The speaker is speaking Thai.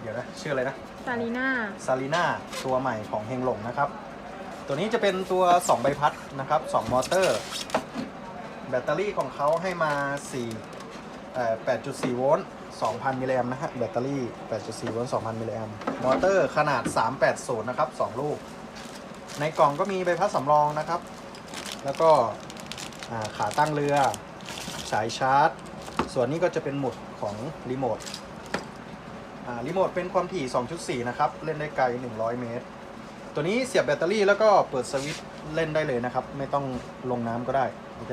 เดี๋ยวนะชื่ออะไรนะซาลีน่าซาลีน่าตัวใหม่ของเฮงหลงนะครับ ตัวนี้จะเป็นตัว 2 ใบพัดนะครับ2มอเตอร์ แบตเตอรี่ของเขาให้มา4เอ่อ8.4 โวลต์ 2,000 มิลลิแอมนะฮะแบตเตอรี่ 8.4 โวลต์ 2,000 มิลลิแอมมอเตอร์ขนาด 380 นะครับ 2 ลูก ในกล่องก็มีใบพัดสำรองนะครับ แล้วก็อ่าขาตั้งเรือ สายชาร์จ ส่วนนี้ก็จะเป็นหมุดของรีโมทอ่า รีโมทเป็นความถี่ 2.4 นะครับ เล่นได้ไกล 100 เมตร ตัวนี้เสียบแบตเตอรี่แล้วก็เปิดสวิตช์เล่นได้เลยนะครับ ไม่ต้องลงน้ำก็ได้ โอเค